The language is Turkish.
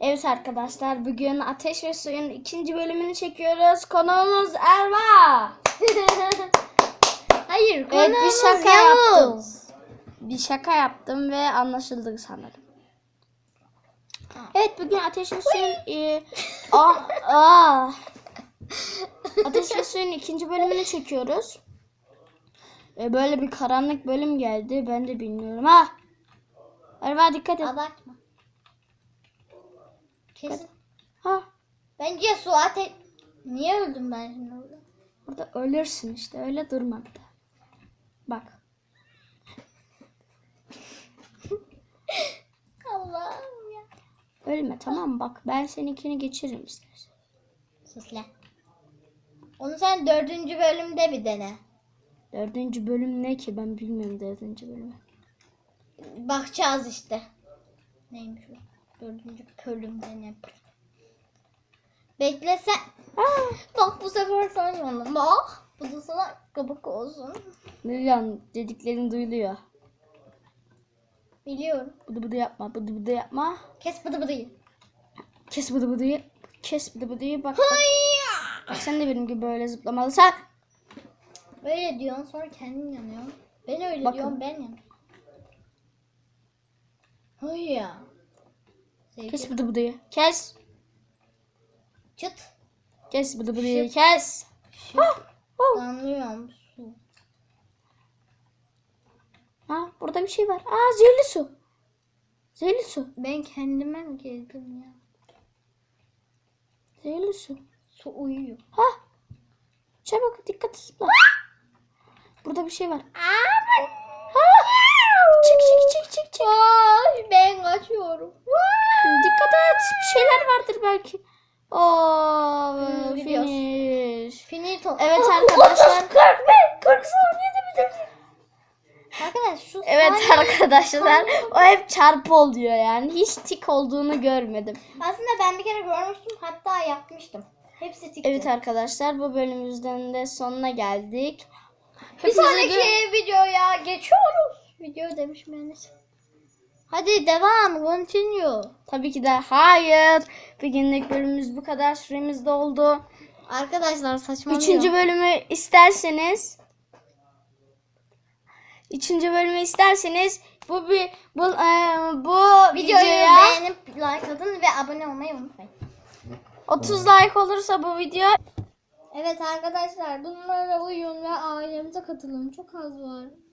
Evet arkadaşlar bugün Ateş ve Suyun ikinci bölümünü çekiyoruz. Konuğumuz Erva. Hayır Evet konumuz bir şaka yaptım. Bir şaka yaptım ve anlaşıldı sanırım. Evet bugün Ateş ve Suyun e, ah, ah. Ateş ve Suyun ikinci bölümünü çekiyoruz. E, böyle bir karanlık bölüm geldi. Ben de bilmiyorum. Ha. Erva dikkat et. Abartma. Kesin. Ha. Bence Suat et... Niye öldüm ben şimdi orada? Orada ölürsün işte. Öyle durma bir de. Bak. Allah'ım ya. Ölme tamam mı? Bak ben seninkini geçiririm istersen. Sus lan. Onu sen dördüncü bölümde bir dene. Dördüncü bölüm ne ki? Ben bilmiyorum dördüncü bölümü. Bakacağız işte. Neymiş o? Dördüncü bölümde ne? Bekle sen. Bak bu sefer sen yanım. Bak. Bu da sana kabuk olsun. Lilian dediklerin duyuluyor. Biliyorum. Bıdı bıdı yapma. Bıdı bıdı yapma. Kes bıdı bıdıyı. Kes bıdı bıdıyı. Kes bıdı bıdıyı. Bak, bak. Bak sen de benim gibi böyle zıplamalısın. Böyle diyorsun sonra kendin yanıyorsun. Ben öyle Bakın. diyorum ben yanıyorum. Hayır ya. Kes bıdı bıdıyı. Kes. Çıt. Kes bıdı bıdıyı. Kes. Anlıyorum su. Ha burada bir şey var. Aa zehirli su. Zehirli su. Ben kendime mi gezdim ya? Zehirli su. Su uyuyor. Ha. Çabuk dikkat zıpla. Burada bir şey var. Ha. Çık çık çık çık çık. Ay ben kaçıyorum. Dikkat et. Bir şeyler vardır belki. Oo, Hmm, finish. Finito. Evet arkadaşlar. 40 40 saniyede bitirdim. Arkadaş şu Evet arkadaşlar. O hep çarpı oluyor yani. Hiç tik olduğunu görmedim. Aslında ben bir kere görmüştüm hatta yapmıştım. Hepsi tikti. Evet arkadaşlar bu bölümümüzden de sonuna geldik. Bir Hepinize sonraki gö- videoya geçiyoruz. Video demişim yani. Hadi devam, continue. Tabii ki de hayır. Bugünlük bölümümüz bu kadar. Süremiz doldu. Arkadaşlar saçmalıyor. Üçüncü bölümü isterseniz Üçüncü bölümü isterseniz bu bir bu e, bu videoyu videoya beğenip like atın ve abone olmayı unutmayın. 30 like olursa bu video Evet arkadaşlar bunlara uyun ve ailemize katılın. Çok az var.